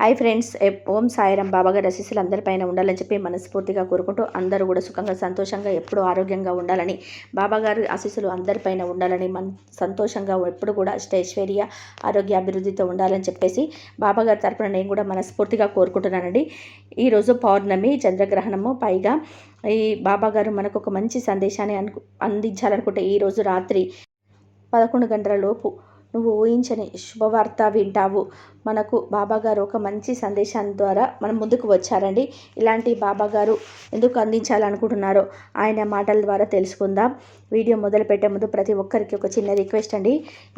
Hi friends Om Sairam బాబాగారి ఆశీస్సులు అందరిపైన ఉండాలని చెప్పి మనస్ఫూర్తిగా కోరుకుంటూ అందరూ కూడా సుఖంగా సంతోషంగా ఎప్పుడూ ఆరోగ్యంగా ఉండాలని బాబాగారు ఆశీస్సులు అందరిపైన ఉండాలని మన సంతోషంగా ఎప్పుడు కూడా అష్టైశ్వర్య ఆరోగ్య అభివృద్ధితో ఉండాలని చెప్పేసి బాబాగారి తరపున నేను కూడా మనస్ఫూర్తిగా కోరుకుంటున్నానండి. ఈరోజు పౌర్ణమి చంద్రగ్రహణము. పైగా ఈ బాబాగారు మనకు ఒక మంచి సందేశాన్ని అందించాలనుకుంటే ఈరోజు రాత్రి పదకొండు గంటల లోపు నువ్వు ఊహించని శుభవార్త వింటావు. మనకు బాబాగారు ఒక మంచి సందేశం ద్వారా మనం ముందుకు వచ్చారండి. ఇలాంటి బాబాగారు ఎందుకు అందించాలనుకుంటున్నారో ఆయన మాటల ద్వారా తెలుసుకుందాం. వీడియో మొదలు పెట్టే ముందు ప్రతి ఒక్కరికి ఒక చిన్న రిక్వెస్ట్ అండి.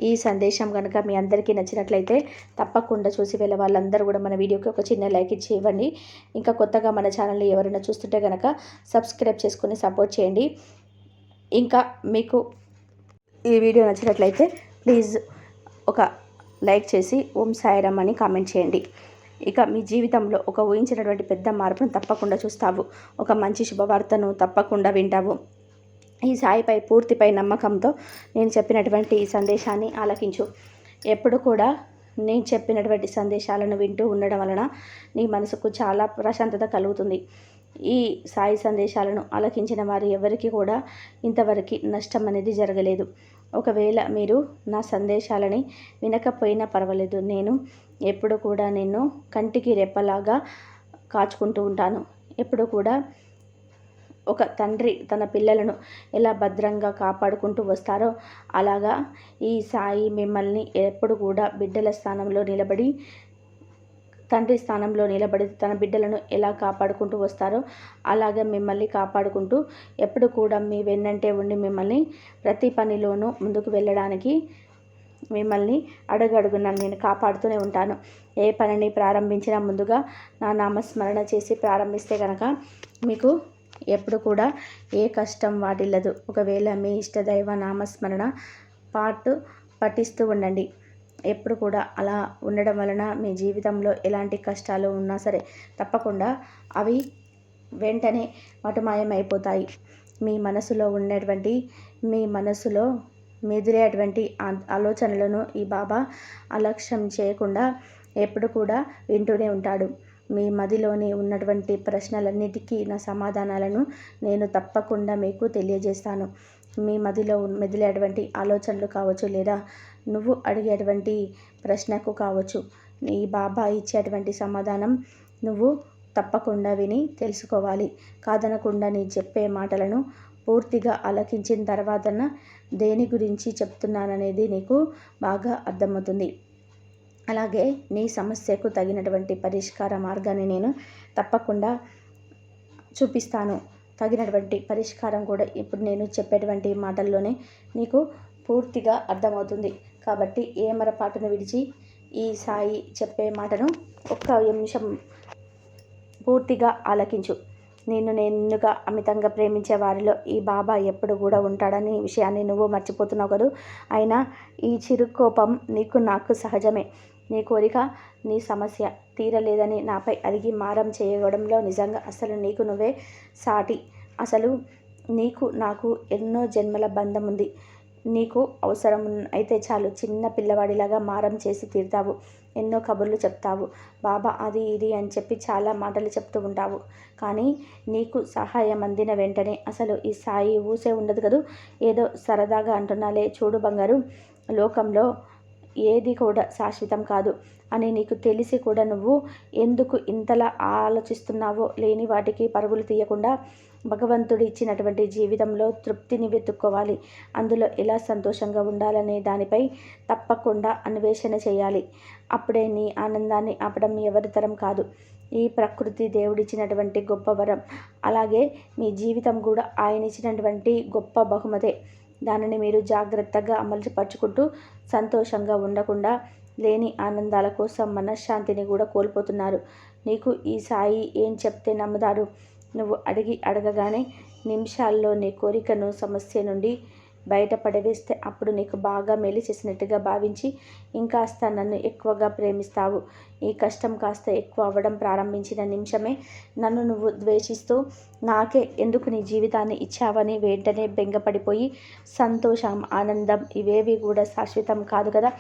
ఈ సందేశం కనుక మీ అందరికీ నచ్చినట్లయితే తప్పకుండా చూసి వెళ్ళే వాళ్ళందరూ కూడా మన వీడియోకి ఒక చిన్న లైక్ ఇచ్చి ఇవ్వండి. ఇంకా కొత్తగా మన ఛానల్ని ఎవరైనా చూస్తుంటే కనుక సబ్స్క్రైబ్ చేసుకుని సపోర్ట్ చేయండి. ఇంకా మీకు ఈ వీడియో నచ్చినట్లయితే ప్లీజ్ ఒక లైక్ చేసి ఓం సాయిరామ్ అని కామెంట్ చేయండి. ఇక మీ జీవితంలో ఒక ఊహించినటువంటి పెద్ద మార్పును తప్పకుండా చూస్తావు. ఒక మంచి శుభవార్తను తప్పకుండా వింటావు. ఈ సాయిపై పూర్తిపై నమ్మకంతో నేను చెప్పినటువంటి ఈ సందేశాన్ని ఆలకించు. ఎప్పుడు కూడా నేను చెప్పినటువంటి సందేశాలను వింటూ ఉండడం వలన నీ మనసుకు చాలా ప్రశాంతత కలుగుతుంది. ఈ సాయి సందేశాలను ఆలకించిన వారు ఎవరికి కూడా ఇంతవరకు నష్టం అనేది జరగలేదు. ఒకవేళ మీరు నా సందేశాలని వినకపోయినా పర్వాలేదు. నేను ఎప్పుడు కూడా నేను కంటికి రెప్పలాగా కాచుకుంటూ ఉంటాను. ఎప్పుడు కూడా ఒక తండ్రి తన పిల్లలను ఎలా భద్రంగా కాపాడుకుంటూ వస్తారో అలాగా ఈ సాయి మిమ్మల్ని ఎప్పుడు కూడా బిడ్డల స్థానంలో నిలబడి తండ్రి స్థానంలో నిలబడి తన బిడ్డలను ఎలా కాపాడుకుంటూ వస్తారో అలాగే మిమ్మల్ని కాపాడుకుంటూ ఎప్పుడు కూడా మీ వెన్నంటే ఉండి మిమ్మల్ని ప్రతి పనిలోనూ ముందుకు వెళ్ళడానికి మిమ్మల్ని అడుగడుగున నేను కాపాడుతూనే ఉంటాను. ఏ పనిని ప్రారంభించినా ముందుగా నా నామస్మరణ చేసి ప్రారంభిస్తే కనుక మీకు ఎప్పుడు కూడా ఏ కష్టం వాటిల్లదు. ఒకవేళ మీ ఇష్టదైవ నామస్మరణ పాటు పఠిస్తూ ఉండండి. ఎప్పుడు కూడా అలా ఉండడం వలన మీ జీవితంలో ఎలాంటి కష్టాలు ఉన్నా సరే తప్పకుండా అవి వెంటనే మటుమాయమైపోతాయి. మీ మనసులో ఉన్నటువంటి మీ మనసులో మెదిరేటువంటి ఆలోచనలను ఈ బాబా అలక్ష్యం చేయకుండా ఎప్పుడు కూడా వింటూనే ఉంటాడు. మీ మదిలోని ఉన్నటువంటి ప్రశ్నలన్నిటికీ నా సమాధానాలను నేను తప్పకుండా మీకు తెలియజేస్తాను. మీ మదిలో మెదిలేటువంటి ఆలోచనలు కావచ్చు లేదా నువ్వు అడిగేటువంటి ప్రశ్నకు కావచ్చు నీ బాబా ఇచ్చేటువంటి సమాధానం నువ్వు తప్పకుండా విని తెలుసుకోవాలి. కాదనకుండా నీ చెప్పే మాటలను పూర్తిగా ఆలకించిన తర్వాతన దేని గురించి చెప్తున్నాననేది నీకు బాగా అర్థమవుతుంది. అలాగే నీ సమస్యకు తగినటువంటి పరిష్కార మార్గాన్ని నేను తప్పకుండా చూపిస్తాను. తగినటువంటి పరిష్కారం కూడా ఇప్పుడు నేను చెప్పేటువంటి మాటల్లోనే నీకు పూర్తిగా అర్థమవుతుంది. కాబట్టి ఏ మరపాటును విడిచి ఈ సాయి చెప్పే మాటను ఒక్క నిమిషం పూర్తిగా ఆలకించు. నిన్ను నేనుగా అమితంగా ప్రేమించే వారిలో ఈ బాబా ఎప్పుడు కూడా ఉంటాడని విషయాన్ని నువ్వు మర్చిపోతున్నావు కదూ? అయినా ఈ చిరుకోపం నీకు నాకు సహజమే. నీ కోరిక నీ సమస్య తీరలేదని నాపై అడిగి మారం చేయడంలో నిజంగా అసలు నీకు నువ్వే సాటి. అసలు నీకు నాకు ఎన్నో జన్మల బంధం ఉంది. నీకు అవసరం అయితే చాలు. చిన్న పిల్లవాడిలాగా మారం చేసి తీరుతావు. ఎన్నో కబుర్లు చెప్తావు. బాబా అది ఇది అని చెప్పి చాలా మాటలు చెప్తూ ఉంటావు. కానీ నీకు సహాయం అందిన వెంటనే అసలు ఈ సాయి ఊసే ఉండదు కదూ? ఏదో సరదాగా అంటున్నాలే. చూడు బంగారు లోకంలో ఏది కూడా శాశ్వతం కాదు అని నీకు తెలిసి కూడా నువ్వు ఎందుకు ఇంతలా ఆలోచిస్తున్నావో లేని వాటికి పరుగులు తీయకుండా భగవంతుడు ఇచ్చినటువంటి జీవితంలో తృప్తిని వెతుక్కోవాలి. అందులో ఎలా సంతోషంగా ఉండాలనే దానిపై తప్పకుండా అన్వేషణ చేయాలి. అప్పుడే నీ ఆనందాన్ని ఆపడం ఎవరితరం కాదు. ఈ ప్రకృతి దేవుడిచ్చినటువంటి గొప్ప వరం. అలాగే మీ జీవితం కూడా ఆయన ఇచ్చినటువంటి గొప్ప బహుమతే. దానిని మీరు జాగ్రత్తగా అమలుపరుచుకుంటూ సంతోషంగా ఉండకుండా లేని ఆనందాల కోసం మనశ్శాంతిని కూడా కోల్పోతున్నారు. నీకు ఈ సాయి ఏం చెప్తే నమ్ముతారు నువ్వు అడిగి అడగగానే నిమిషాల్లో నీ కోరికను సమస్య నుండి బయటపడవేస్తే అప్పుడు నీకు బాగా మేలు చేసినట్టుగా భావించి ఇంకాస్త నన్ను ఎక్కువగా ప్రేమిస్తావు. ఈ కష్టం కాస్త ఎక్కువ అవ్వడం ప్రారంభించిన నిమిషమే నన్ను నువ్వు ద్వేషిస్తూ నాకే ఎందుకు నీ జీవితాన్ని ఇచ్చావని వెంటనే బెంగపడిపోయి సంతోషం ఆనందం ఇవేవి కూడా శాశ్వతం కాదు కదా?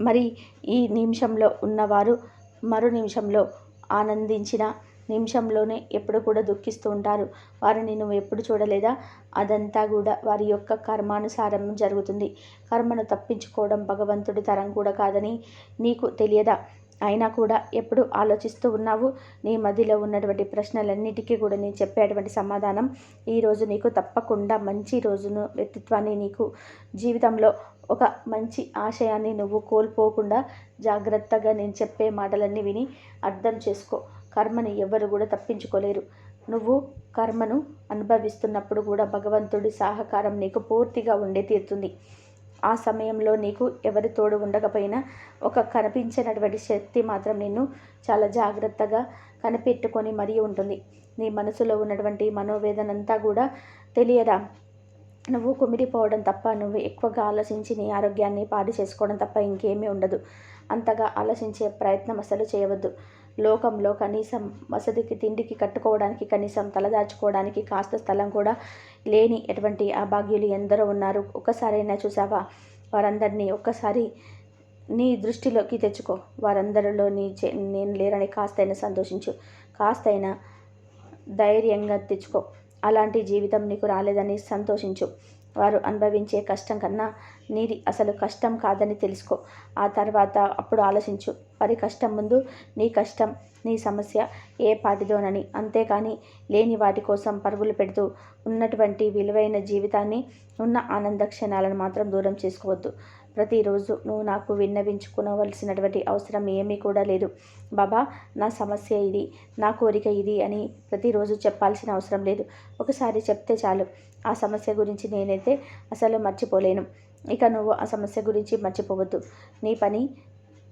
మరి ఈ నిమిషంలో ఉన్నవారు మరో నిమిషంలో ఆనందించిన నిమిషంలోనే ఎప్పుడు కూడా దుఃఖిస్తూ ఉంటారు. వారిని నువ్వు ఎప్పుడు చూడలేదా? అదంతా కూడా వారి యొక్క కర్మానుసారం జరుగుతుంది. కర్మను తప్పించుకోవడం భగవంతుడి తరం కూడా కాదని నీకు తెలియదా? అయినా కూడా ఎప్పుడు ఆలోచిస్తూ ఉన్నావు? నీ మదిలో ఉన్నటువంటి ప్రశ్నలన్నిటికీ కూడా నేను చెప్పేటువంటి సమాధానం ఈరోజు నీకు తప్పకుండా మంచి రోజును వ్యక్తిత్వాన్ని నీకు జీవితంలో ఒక మంచి ఆశయాన్ని నువ్వు కోల్పోకుండా జాగ్రత్తగా నేను చెప్పే మాటలన్నీ విని అర్థం చేసుకో. కర్మని ఎవరు కూడా తప్పించుకోలేరు. నువ్వు కర్మను అనుభవిస్తున్నప్పుడు కూడా భగవంతుడి సహకారం నీకు పూర్తిగా ఉండే తీరుతుంది. ఆ సమయంలో నీకు ఎవరి తోడు ఉండకపోయినా ఒక కనిపించినటువంటి శక్తి మాత్రం నిన్ను చాలా జాగ్రత్తగా కనిపెట్టుకొని మరీ ఉంటుంది. నీ మనసులో ఉన్నటువంటి మనోవేదనంతా కూడా తెలియదా? నువ్వు కుమిడిపోవడం తప్ప నువ్వు ఎక్కువగా ఆలోచించి నీ ఆరోగ్యాన్ని పాడు చేసుకోవడం తప్ప ఇంకేమీ ఉండదు. అంతగా ఆలోచించే ప్రయత్నం అసలు చేయవద్దు. లోకంలో కనీసం వసతికి తిండికి కట్టుకోవడానికి కనీసం తలదాచుకోవడానికి కాస్త స్థలం కూడా లేని ఎటువంటి అభాగ్యులు ఎందరో ఉన్నారు. ఒక్కసారైనా చూసావా వారందరినీ ఒక్కసారి నీ దృష్టిలోకి తెచ్చుకో. వారందరిలో నీ నేను లేరని కాస్తైనా సంతోషించు. కాస్తైనా ధైర్యంగా తెచ్చుకో. అలాంటి జీవితం నీకు రాలేదని సంతోషించు. వారు అనుభవించే కష్టం కన్నా నీది అసలు కష్టం కాదని తెలుసుకో. ఆ తర్వాత అప్పుడు ఆలోచించు. వారి కష్టం ముందు నీ కష్టం నీ సమస్య ఏ పాటిదోనని. అంతేకాని లేని వాటి కోసం పరుగులు పెడుతూ ఉన్నటువంటి విలువైన జీవితాన్ని ఉన్న ఆనంద క్షణాలను మాత్రం దూరం చేసుకోవద్దు. ప్రతిరోజు నువ్వు నాకు విన్నవించుకోవలసినటువంటి అవసరం ఏమీ కూడా లేదు. బాబా నా సమస్య ఇది నా కోరిక ఇది అని ప్రతిరోజు చెప్పాల్సిన అవసరం లేదు. ఒకసారి చెప్తే చాలు. ఆ సమస్య గురించి నేనైతే అసలు మర్చిపోలేను. ఇక నువ్వు ఆ సమస్య గురించి మర్చిపోవద్దు. నీ పని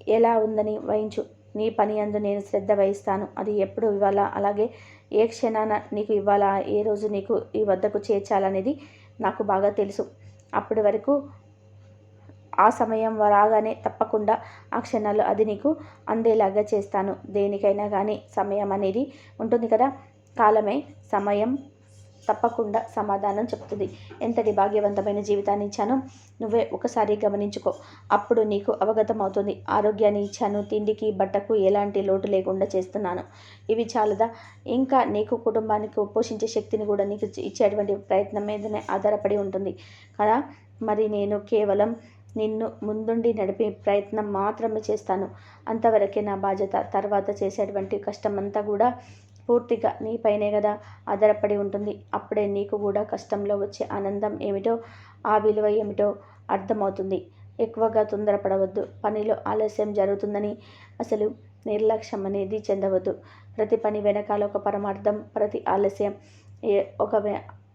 ఎలా ఉందని వహించు. నీ పని అందు నేను శ్రద్ధ వహిస్తాను. అది ఎప్పుడు ఇవ్వాలా? అలాగే ఏ క్షణాన నీకు ఇవ్వాలా? ఏ రోజు నీకు ఈ వద్దకు చేర్చాలనేది నాకు బాగా తెలుసు. అప్పటి వరకు ఆ సమయం రాగానే తప్పకుండా ఆ క్షణాలు అది నీకు అందేలాగా చేస్తాను. దేనికైనా కానీ సమయం అనేది ఉంటుంది కదా. కాలమే సమయం తప్పకుండా సమాధానం చెప్తుంది. ఎంతటి భాగ్యవంతమైన జీవితాన్ని ఇచ్చానో నువ్వే ఒకసారి గమనించుకో. అప్పుడు నీకు అవగతం అవుతుంది. ఆరోగ్యాన్ని ఇచ్చాను. తిండికి బట్టకు ఎలాంటి లోటు లేకుండా చేస్తున్నాను. ఇవి చాలదా? ఇంకా నీకు కుటుంబానికి పోషించే శక్తిని కూడా నీకు ఇచ్చేటువంటి ప్రయత్నం మీదనే ఆధారపడి ఉంటుంది కదా. మరి నేను కేవలం నిన్ను ముందుండి నడిపే ప్రయత్నం మాత్రమే చేస్తాను. అంతవరకే నా బాధ్యత. తర్వాత చేసేటువంటి కష్టం అంతా కూడా పూర్తిగా నీపైనే కదా ఆధారపడి ఉంటుంది. అప్పుడే నీకు కూడా కష్టంలో వచ్చే ఆనందం ఏమిటో ఆ విలువ ఏమిటో అర్థమవుతుంది. ఎక్కువగా తొందరపడవద్దు. పనిలో ఆలస్యం జరుగుతుందని అసలు నిర్లక్ష్యం అనేది చెందవద్దు. ప్రతి పని వెనకాల ఒక పరమార్థం ప్రతి ఆలస్యం ఒక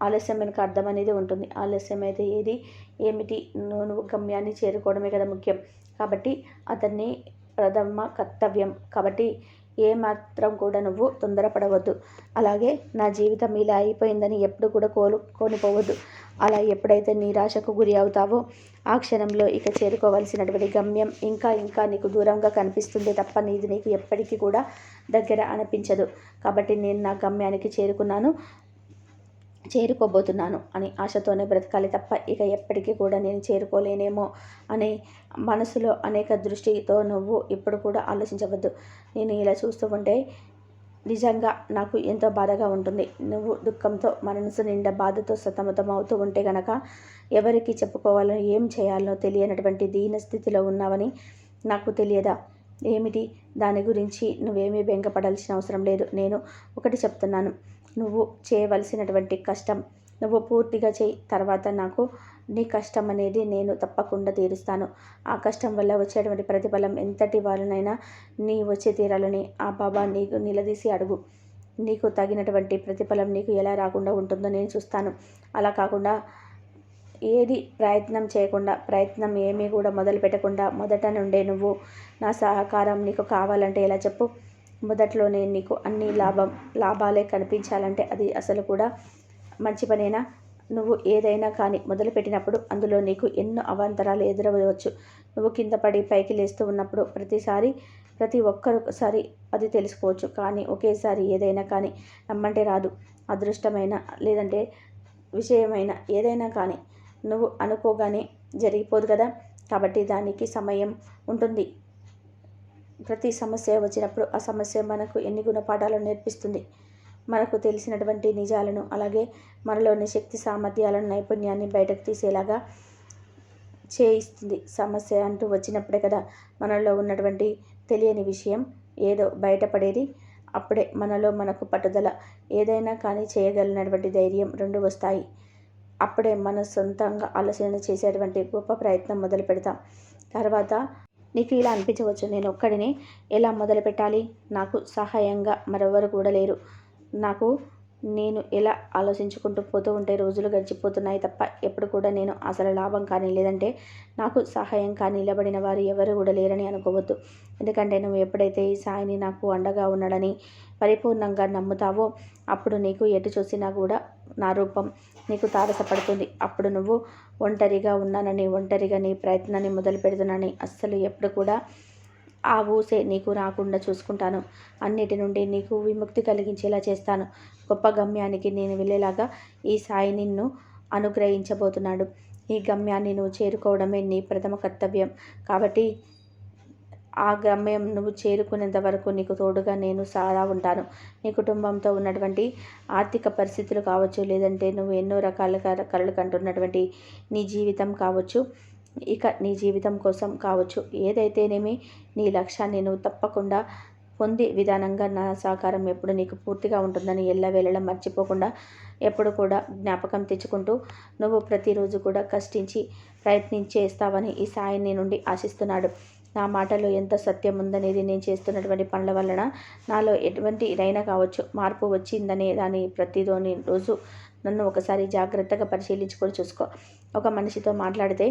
ఆలస్యం వెనుక అర్థం అనేది ఉంటుంది. ఆలస్యం అయితే ఏది? ఏమిటి? నువ్వు గమ్యాన్ని చేరుకోవడమే కదా ముఖ్యం. కాబట్టి అతన్ని ప్రథమ కర్తవ్యం. కాబట్టి ఏమాత్రం కూడా నువ్వు తొందరపడవద్దు. అలాగే నా జీవితం ఇలా అయిపోయిందని ఎప్పుడు కూడా కోలుకొనిపోవద్దు అలా ఎప్పుడైతే నిరాశకు గురి అవుతావో ఆ క్షణంలో ఇక చేరుకోవలసినటువంటి గమ్యం ఇంకా ఇంకా నీకు దూరంగా కనిపిస్తుంది తప్ప నీది నీకు ఎప్పటికీ కూడా దగ్గర అనిపించదు. కాబట్టి నేను నా గమ్యానికి చేరుకున్నాను. చేరుకోబోతున్నాను అని ఆశతోనే బ్రతకాలి తప్ప ఇక ఎప్పటికీ కూడా నేను చేరుకోలేనేమో అనే మనసులో అనేక దృష్టితో నువ్వు ఇప్పుడు కూడా ఆలోచించవద్దు. నేను ఇలా చూస్తూ ఉంటే నిజంగా నాకు ఎంతో బాధగా ఉంటుంది. నువ్వు దుఃఖంతో మనసు నిండా బాధతో సతమతం అవుతూ ఉంటే గనక ఎవరికి చెప్పుకోవాలో ఏం చేయాలో తెలియనటువంటి దీన స్థితిలో ఉన్నావని నాకు తెలియదా? ఏమిటి? దాని గురించి నువ్వేమీ బెంగపడాల్సిన అవసరం లేదు. నేను ఒకటి చెప్తున్నాను. నువ్వు చేయవలసినటువంటి కష్టం. నువ్వు పూర్తిగా చేయి. తర్వాత నాకు నీ కష్టం అనేది నేను తప్పకుండా తీరుస్తాను. ఆ కష్టం వల్ల వచ్చేటువంటి ప్రతిఫలం ఎంతటి వాళ్ళనైనా నీ వచ్చే తీరాలని ఆ బాబా నీకు నిలదీసి అడుగు. నీకు తగినటువంటి ప్రతిఫలం నీకు ఎలా రాకుండా ఉంటుందో నేను చూస్తాను. అలా కాకుండా ఏది ప్రయత్నం చేయకుండా ప్రయత్నం ఏమీ కూడా మొదలు పెట్టకుండా మొదట నుండే నువ్వు నా సహకారం నీకు కావాలంటే ఎలా చెప్పు? మొదట్లోనే నీకు అన్ని లాభం లాభాలే కనిపించాలంటే అది అసలు కూడా మంచి పనేనా? నువ్వు ఏదైనా కానీ మొదలుపెట్టినప్పుడు అందులో నీకు ఎన్నో అవాంతరాలు ఎదురవచ్చు నువ్వు కింద పడి పైకి లేస్తూ ఉన్నప్పుడు ప్రతిసారి ప్రతి ఒక్కరిసారి అది తెలుసుకోవచ్చు. కానీ ఒకేసారి ఏదైనా కానీ నమ్మంటే రాదు. అదృష్టమైన లేదంటే విషయమైన ఏదైనా కానీ నువ్వు అనుకోగానే జరిగిపోదు కదా? కాబట్టి దానికి సమయం ఉంటుంది. ప్రతి సమస్య వచ్చినప్పుడు ఆ సమస్య మనకు ఎన్ని గుణపాఠాలను నేర్పిస్తుంది? మనకు తెలిసినటువంటి నిజాలను అలాగే మనలోని శక్తి సామర్థ్యాలను నైపుణ్యాన్ని బయటకు తీసేలాగా చేయిస్తుంది. సమస్య అంటూ వచ్చినప్పుడే కదా మనలో ఉన్నటువంటి తెలియని విషయం ఏదో బయటపడేది. అప్పుడే మనలో మనకు పట్టుదల ఏదైనా కానీ చేయగలిగినటువంటి ధైర్యం రెండు వస్తాయి. అప్పుడే మన సొంతంగా ఆలోచన చేసేటువంటి గొప్ప ప్రయత్నం మొదలు పెడతాం తర్వాత నీకు ఇలా అనిపించవచ్చు. నేను ఒక్కడిని ఎలా మొదలు పెట్టాలి? నాకు సహాయంగా మరెవరు కూడా లేరు. నాకు నేను ఎలా ఆలోచించుకుంటూ పోతూ ఉంటే రోజులు గడిచిపోతున్నాయి తప్ప ఎప్పుడు కూడా నేను అసలు లాభం కానీ లేదంటే నాకు సహాయం కానీ నిలబడిన వారు ఎవరు కూడా లేరని అనుకోవద్దు. ఎందుకంటే నువ్వు ఎప్పుడైతే ఈ సాయిని నాకు అండగా ఉన్నాడని పరిపూర్ణంగా నమ్ముతావో అప్పుడు నీకు ఎటు చూసినా కూడా నా రూపం నీకు తారసపడుతుంది. అప్పుడు నువ్వు ఒంటరిగా ఉన్నానని ఒంటరిగా నీ ప్రయత్నాన్ని మొదలు పెడుతున్నానని అస్సలు ఎప్పుడు కూడా ఆ ఊసే నీకు రాకుండా చూసుకుంటాను. అన్నిటి నుండి నీకు విముక్తి కలిగించేలా చేస్తాను. గొప్ప గమ్యానికి నేను వెళ్ళేలాగా ఈ సాయి నిన్ను అనుగ్రహించబోతున్నాడు. ఈ గమ్యాన్ని నువ్వు చేరుకోవడమే నీ ప్రథమ కర్తవ్యం. కాబట్టి ఆ గమ్యం నువ్వు చేరుకునేంత వరకు నీకు తోడుగా నేను సారా ఉంటాను. నీ కుటుంబంతో ఉన్నటువంటి ఆర్థిక పరిస్థితులు కావచ్చు లేదంటే నువ్వు ఎన్నో రకాల కళలు కంటున్నటువంటి నీ జీవితం కావచ్చు ఇక నీ జీవితం కోసం కావచ్చు. ఏదైతేనేమి నీ లక్ష్యాన్ని నువ్వు తప్పకుండా పొంది విధానంగా నా సహకారం ఎప్పుడు నీకు పూర్తిగా ఉంటుందని వెళ్ళడం మర్చిపోకుండా ఎప్పుడు కూడా జ్ఞాపకం తెచ్చుకుంటూ నువ్వు ప్రతిరోజు కూడా కష్టించి ప్రయత్నించేస్తావని ఈ సాయిని నుండి ఆశిస్తున్నాడు. నా మాటలో ఎంత సత్యం ఉందనేది నేను చేస్తున్నటువంటి పనుల వలన నాలో ఎటువంటి ఇదైనా కావచ్చు మార్పు వచ్చిందనే దాని ప్రతిదోని రోజు నన్ను ఒకసారి జాగ్రత్తగా పరిశీలించుకొని చూసుకో. ఒక మనిషితో మాట్లాడితే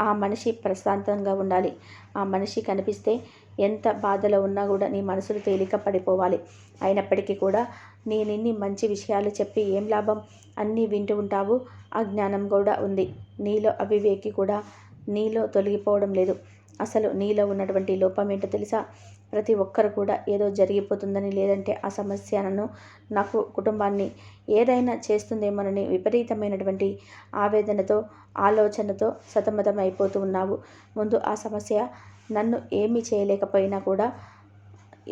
ఆ మనిషి ప్రశాంతంగా ఉండాలి. ఆ మనిషి కనిపిస్తే ఎంత బాధలో ఉన్నా కూడా నీ మనసులు తేలిక పడిపోవాలి. అయినప్పటికీ కూడా నేను ఇన్ని మంచి విషయాలు చెప్పి ఏం లాభం? అన్నీ వింటూ ఉంటావు ఆ జ్ఞానం కూడా ఉంది. నీలో అవివేకి కూడా నీలో తొలగిపోవడం లేదు. అసలు నీలో ఉన్నటువంటి లోపం ఏంటో తెలుసా? ప్రతి ఒక్కరు కూడా ఏదో జరిగిపోతుందని లేదంటే ఆ సమస్యను నాకు కుటుంబాన్ని ఏదైనా చేస్తుందేమోనని విపరీతమైనటువంటి ఆవేదనతో ఆలోచనతో సతమతం అయిపోతూ ఉన్నావు. ముందు ఆ సమస్య నన్ను ఏమీ చేయలేకపోయినా కూడా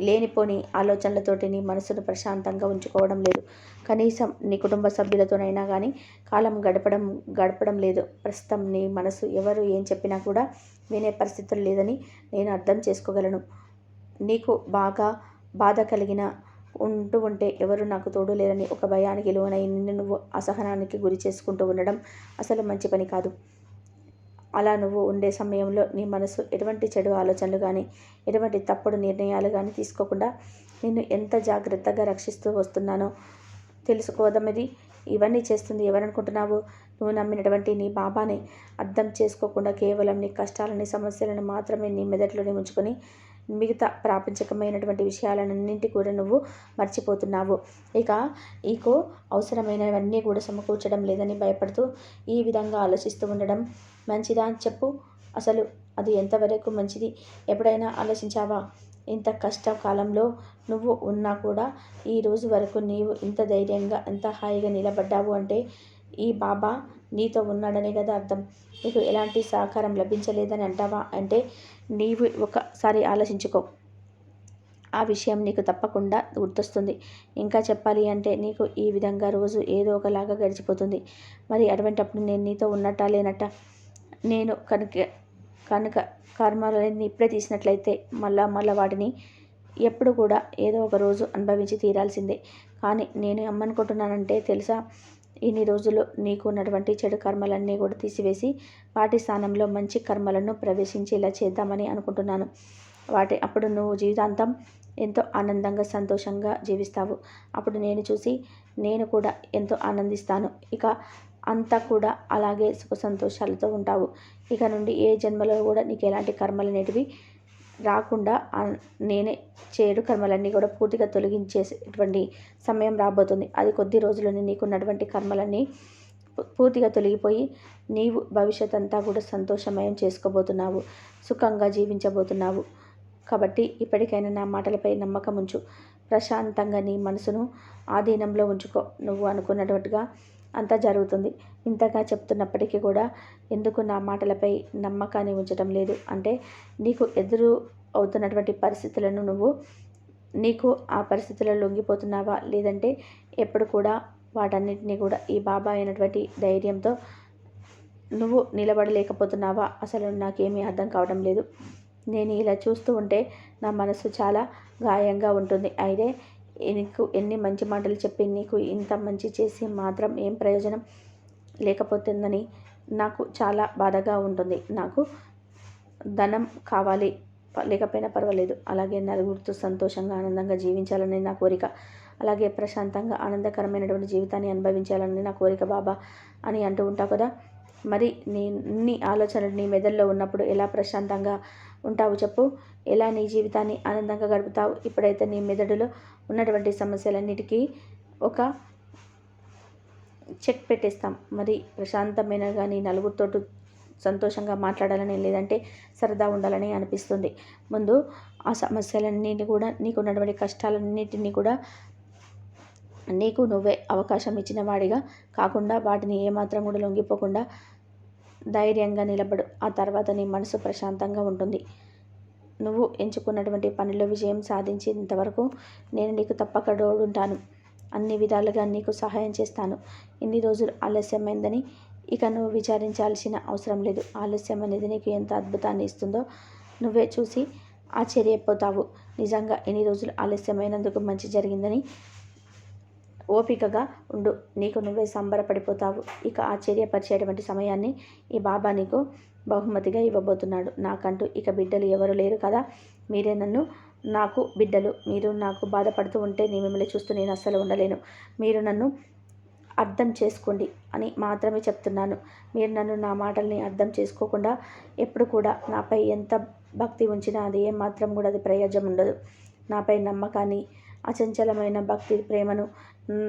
లేనిపోని ఆలోచనలతోటి నీ మనసును ప్రశాంతంగా ఉంచుకోవడం లేదు. కనీసం నీ కుటుంబ సభ్యులతోనైనా కానీ కాలం గడపడం గడపడం లేదు. ప్రస్తుతం నీ మనసు ఎవరు ఏం చెప్పినా కూడా వినే పరిస్థితులు లేదని నేను అర్థం చేసుకోగలను. నీకు బాగా బాధ కలిగిన ఉంటూ ఉంటే ఎవరు నాకు తోడు లేరని ఒక భయానికి లోనై నిన్ను నువ్వు అసహనానికి గురి చేసుకుంటూ ఉండడం అసలు మంచి పని కాదు. అలా నువ్వు ఉండే సమయంలో నీ మనసు ఎటువంటి చెడు ఆలోచనలు కానీ ఎటువంటి తప్పుడు నిర్ణయాలు కానీ తీసుకోకుండా నిన్ను ఎంత జాగ్రత్తగా రక్షిస్తూ వస్తున్నానో తెలుసుకోవదమిది ఇవన్నీ చేస్తుంది ఎవరనుకుంటున్నావు? నువ్వు నమ్మినటువంటి నీ బాబాని అర్థం చేసుకోకుండా కేవలం నీ కష్టాలని సమస్యలను మాత్రమే నీ మెదట్లోనే ఉంచుకొని మిగతా ప్రాపంచికమైనటువంటి విషయాలన్నింటి కూడా నువ్వు మర్చిపోతున్నావు. ఇక ఈకో అవసరమైనవన్నీ కూడా సమకూర్చడం లేదని భయపడుతూ ఈ విధంగా ఆలోచిస్తూ ఉండడం మంచిదా? అని చెప్పు. అసలు అది ఎంతవరకు మంచిది? ఎప్పుడైనా ఆలోచించావా? ఇంత కష్టకాలంలో నువ్వు ఉన్నా కూడా ఈ రోజు వరకు నీవు ఇంత ధైర్యంగా ఎంత హాయిగా నిలబడ్డావు అంటే ఈ బాబా నీతో ఉన్నాడనే కదా అర్థం. నీకు ఎలాంటి సహకారం లభించలేదని అంటావా? అంటే నీవు ఒకసారి ఆలోచించుకో. ఆ విషయం నీకు తప్పకుండా గుర్తొస్తుంది. ఇంకా చెప్పాలి అంటే నీకు ఈ విధంగా రోజు ఏదో ఒకలాగా గడిచిపోతుంది. మరి అటువంటప్పుడు నేను నీతో ఉన్నట్టా లేనట్ట? నేను కనుక కనుక కర్మలని ఇప్పుడే తీసినట్లయితే మళ్ళా మళ్ళీ వాటిని ఎప్పుడు కూడా ఏదో ఒక రోజు అనుభవించి తీరాల్సిందే. కానీ నేను ఏమనుకుంటున్నానంటే తెలుసా? ఇన్ని రోజులు నీకు ఉన్నటువంటి చెడు కర్మలన్నీ కూడా తీసివేసి వాటి స్థానంలో మంచి కర్మలను ప్రవేశించేలా చేద్దామని అనుకుంటున్నాను. వాటి అప్పుడు నువ్వు జీవితాంతం ఎంతో ఆనందంగా సంతోషంగా జీవిస్తావు. అప్పుడు నేను చూసి నేను కూడా ఎంతో ఆనందిస్తాను. ఇక అంతా కూడా అలాగే సుఖ సంతోషాలతో ఉంటావు. ఇక నుండి ఏ జన్మలో కూడా నీకు ఎలాంటి కర్మలు అనేటివి రాకుండా నేనే చేడు కర్మలన్నీ కూడా పూర్తిగా తొలగించేటువంటి సమయం రాబోతుంది. అది కొద్ది రోజుల్లోనే నీకున్నటువంటి కర్మలన్నీ పూర్తిగా తొలగిపోయి నీవు భవిష్యత్ అంతా కూడా సంతోషమయం చేసుకోబోతున్నావు. సుఖంగా జీవించబోతున్నావు. కాబట్టి ఇప్పటికైనా నా మాటలపై నమ్మకం ఉంచు ప్రశాంతంగా నీ మనసును ఆధీనంలో ఉంచుకో. నువ్వు అనుకున్నట్టుగా అంతా జరుగుతుంది. ఇంతగా చెప్తున్నప్పటికీ కూడా ఎందుకు నా మాటలపై నమ్మకాన్ని ఉంచడం లేదు? అంటే నీకు ఎదురు అవుతున్నటువంటి పరిస్థితులను నువ్వు నీకు ఆ పరిస్థితులలో లొంగిపోతున్నావా? లేదంటే ఎప్పుడు కూడా వాటన్నిటినీ కూడా ఈ బాబా అయినటువంటి ధైర్యంతో నువ్వు నిలబడలేకపోతున్నావా? అసలు నాకేమీ అర్థం కావడం లేదు. నేను ఇలా చూస్తూ ఉంటే నా మనసు చాలా గాయంగా ఉంటుంది. అయితే నీకు ఎన్ని మంచి మాటలు చెప్పి నీకు ఇంత మంచి చేసి మాత్రం ఏం ప్రయోజనం లేకపోతుందని నాకు చాలా బాధగా ఉంటుంది. నాకు ధనం కావాలి లేకపోయినా పర్వాలేదు. అలాగే నలుగురితో సంతోషంగా ఆనందంగా జీవించాలని నా కోరిక. అలాగే ప్రశాంతంగా ఆనందకరమైనటువంటి జీవితాన్ని అనుభవించాలని నా కోరిక బాబా అని అంటూ ఉంటావు కదా. మరి నీ నీ ఆలోచనలు నీ మెదడులో ఉన్నప్పుడు ఎలా ప్రశాంతంగా ఉంటావు చెప్పు. ఎలా నీ జీవితాన్ని ఆనందంగా గడుపుతావు? ఇప్పుడైతే నీ మెదడులో ఉన్నటువంటి సమస్యలన్నిటికీ ఒక చెక్ పెట్టేస్తాం. మరి ప్రశాంతమైన కానీ నలుగురితోటి సంతోషంగా మాట్లాడాలని లేదంటే సరదా ఉండాలని అనిపిస్తుంది. ముందు ఆ సమస్యలన్నిటిని కూడా నీకు ఉన్నటువంటి కష్టాలన్నిటినీ కూడా నీకు నువ్వే అవకాశం ఇచ్చిన వాడిగా కాకుండా వాటిని ఏమాత్రం కూడా లొంగిపోకుండా ధైర్యంగా నిలబడు. ఆ తర్వాత నీ మనసు ప్రశాంతంగా ఉంటుంది. నువ్వు ఎంచుకున్నటువంటి పనిలో విజయం సాధించేంతవరకు నేను నీకు తప్పక ఉంటాను అన్ని విధాలుగా నీకు సహాయం చేస్తాను. ఇన్ని రోజులు ఆలస్యమైందని ఇక నువ్వు విచారించాల్సిన అవసరం లేదు. ఆలస్యం అనేది నీకు ఎంత అద్భుతాన్ని ఇస్తుందో నువ్వే చూసి ఆశ్చర్యపోతావు. నిజంగా ఎన్ని రోజులు ఆలస్యమైనందుకు మంచి జరిగిందని ఓపికగా ఉండు. నీకు నువ్వే సంబరపడిపోతావు. ఇక ఆశ్చర్యపరిచేటువంటి సమయాన్ని ఈ బాబా నీకు బహుమతిగా ఇవ్వబోతున్నాడు. నాకంటూ ఇక బిడ్డలు ఎవరు లేరు కదా? మీరే నన్ను నాకు బిడ్డలు. మీరు నాకు బాధపడుతూ ఉంటే నేను మిమ్మల్ని చూస్తూ నేను అస్సలు ఉండలేను. మీరు నన్ను అర్థం చేసుకోండి అని మాత్రమే చెప్తున్నాను. మీరు నన్ను నా మాటల్ని అర్థం చేసుకోకుండా ఎప్పుడు కూడా నాపై ఎంత భక్తి ఉంచినా అది ఏమాత్రం కూడా అది ప్రయోజనం ఉండదు. నాపై నమ్మకాన్ని అచంచలమైన భక్తి ప్రేమను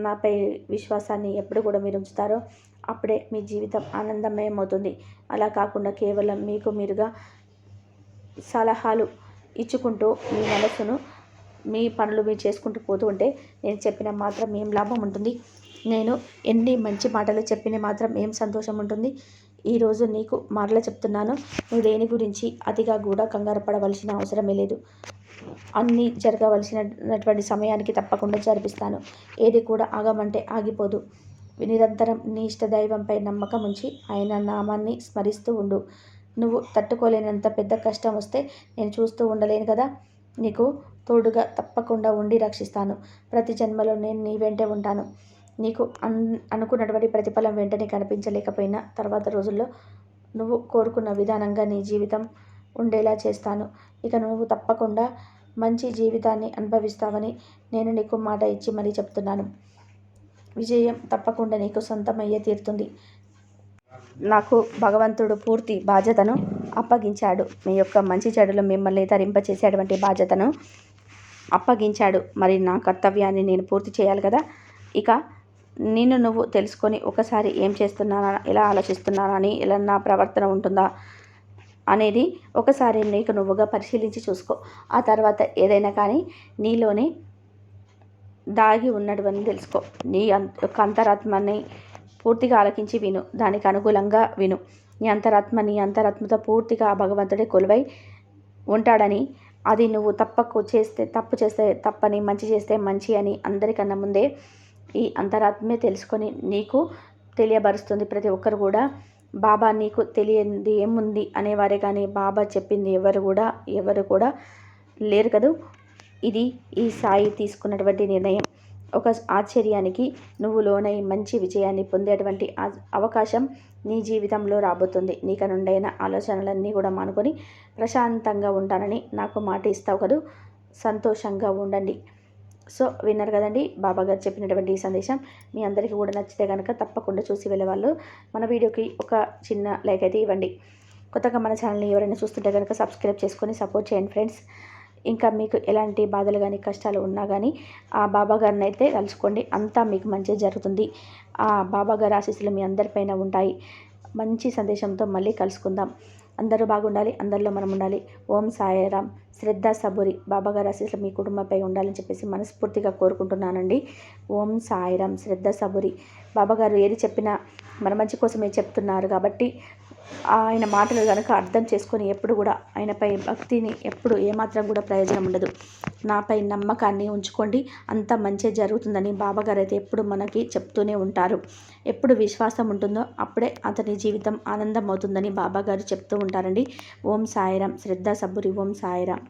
నాపై విశ్వాసాన్ని ఎప్పుడు కూడా మీరు ఉంచుతారో అప్పుడే మీ జీవితం ఆనందమయమవుతుంది. అలా కాకుండా కేవలం మీకు మీరుగా సలహాలు ఇచ్చుకుంటూ మీ మనసును మీ పనులు మీరు చేసుకుంటూ పోతూ ఉంటే నేను చెప్పిన మాత్రం ఏం లాభం ఉంటుంది? నేను ఎన్ని మంచి మాటలు చెప్పిన మాత్రం ఏం సంతోషం ఉంటుంది? ఈరోజు నీకు మరల చెప్తున్నాను. నువ్వు దేని గురించి అతిగా కూడా కంగారు పడవలసిన అవసరమే లేదు. అన్నీ జరగవలసినటువంటి సమయానికి తప్పకుండా జరిపిస్తాను. ఏది కూడా ఆగమంటే ఆగిపోదు. నిరంతరం నీ ఇష్టదైవంపై నమ్మకం ఉంచి ఆయన నామాన్ని స్మరిస్తూ ఉండు. నువ్వు తట్టుకోలేనంత పెద్ద కష్టం వస్తే నేను చూస్తూ ఉండలేను కదా? నీకు తోడుగా తప్పకుండా ఉండి రక్షిస్తాను. ప్రతి జన్మలో నేను నీ వెంటే ఉంటాను. నీకు అన్ అనుకున్నటువంటి ప్రతిఫలం వెంటనే కనిపించలేకపోయినా తర్వాత రోజుల్లో నువ్వు కోరుకున్న విధానంగా నీ జీవితం ఉండేలా చేస్తాను. ఇక నువ్వు తప్పకుండా మంచి జీవితాన్ని అనుభవిస్తావని నేను నీకు మాట ఇచ్చి మరీ చెప్తున్నాను. విజయం తప్పకుండా నీకు సొంతమయ్యే తీరుతుంది. నాకు భగవంతుడు పూర్తి బాధ్యతను అప్పగించాడు. మీ యొక్క మంచి చెడులు మిమ్మల్ని తరింపచేసేటువంటి బాధ్యతను అప్పగించాడు. మరి నా కర్తవ్యాన్ని నేను పూర్తి చేయాలి కదా? ఇక నిన్ను నువ్వు తెలుసుకొని ఒకసారి ఏం చేస్తున్నానా ఎలా ఆలోచిస్తున్నానని ఎలా నా ప్రవర్తన ఉంటుందా? అనేది ఒకసారి నీకు నువ్వుగా పరిశీలించి చూసుకో. ఆ తర్వాత ఏదైనా కానీ నీలోనే దాగి ఉన్నటువంటి తెలుసుకో. నీ యొక్క అంతరాత్మని పూర్తిగా ఆలకించి విను. దానికి అనుకూలంగా విను. నీ అంతరాత్మ నీ అంతరాత్మతో పూర్తిగా భగవంతుడే కొలువై ఉంటాడని అది నువ్వు తప్పకు చేస్తే తప్పు చేస్తే తప్పని మంచి చేస్తే మంచి అని అందరికన్నా ముందే ఈ అంతరాత్మే తెలుసుకొని నీకు తెలియబరుస్తుంది. ప్రతి ఒక్కరు కూడా బాబా నీకు తెలియంది ఏముంది? అనేవారే కానీ బాబా చెప్పింది ఎవరు కూడా ఎవరు కూడా లేరు కదూ? ఇది ఈ సాయి తీసుకున్నటువంటి నిర్ణయం. ఒక ఆశ్చర్యానికి నువ్వు లోనై మంచి విజయాన్ని పొందేటువంటి అవకాశం నీ జీవితంలో రాబోతుంది. నీకనుండైన ఆలోచనలన్నీ కూడా మానుకొని ప్రశాంతంగా ఉంటానని నాకు మాట ఇస్తావు కదూ? సంతోషంగా ఉండండి. సో విన్నారు కదండి బాబా గారు చెప్పినటువంటి ఈ సందేశం. మీ అందరికీ కూడా నచ్చితే కనుక తప్పకుండా చూసి వెళ్ళేవాళ్ళు. మన వీడియోకి ఒక చిన్న లైక్ అయితే ఇవ్వండి. కొత్తగా మన ఛానల్ని ఎవరైనా చూస్తుంటే కనుక సబ్స్క్రైబ్ చేసుకొని సపోర్ట్ చేయండి ఫ్రెండ్స్. ఇంకా మీకు ఎలాంటి బాధలు కానీ కష్టాలు ఉన్నా కానీ ఆ బాబా గారిని అయితే కలుసుకోండి అంతా మీకు మంచి జరుగుతుంది. ఆ బాబా గారి ఆశీస్సులు మీ అందరిపైన ఉంటాయి. మంచి సందేశంతో మళ్ళీ కలుసుకుందాం. అందరూ బాగుండాలి అందరిలో మనం ఉండాలి. ఓం సాయిరామ్ శ్రద్ధ సబురి. బాబాగారి ఆశీస్సులు మీ కుటుంబంపై ఉండాలని చెప్పేసి మనస్ఫూర్తిగా కోరుకుంటున్నానండి. ఓం సాయిరామ్ శ్రద్ధ సబురి. బాబాగారు ఏది చెప్పినా మన మంచి కోసమే చెప్తున్నారు కాబట్టి ఆయన మాటలు కనుక అర్థం చేసుకొని ఎప్పుడు కూడా ఆయనపై భక్తిని ఎప్పుడు ఏమాత్రం కూడా ప్రయోజనం ఉండదు. నాపై నమ్మకాన్ని ఉంచుకోండి. అంత మంచి జరుగుతుందని బాబాగారు అయితే ఎప్పుడు మనకి చెప్తూనే ఉంటారు. ఎప్పుడు విశ్వాసం ఉంటుందో అప్పుడే అతని జీవితం ఆనందం అవుతుందని బాబాగారు చెప్తూ ఉంటారండి. ఓం సాయిరాం శ్రద్ధ సబ్బురి ఓం సాయిరాం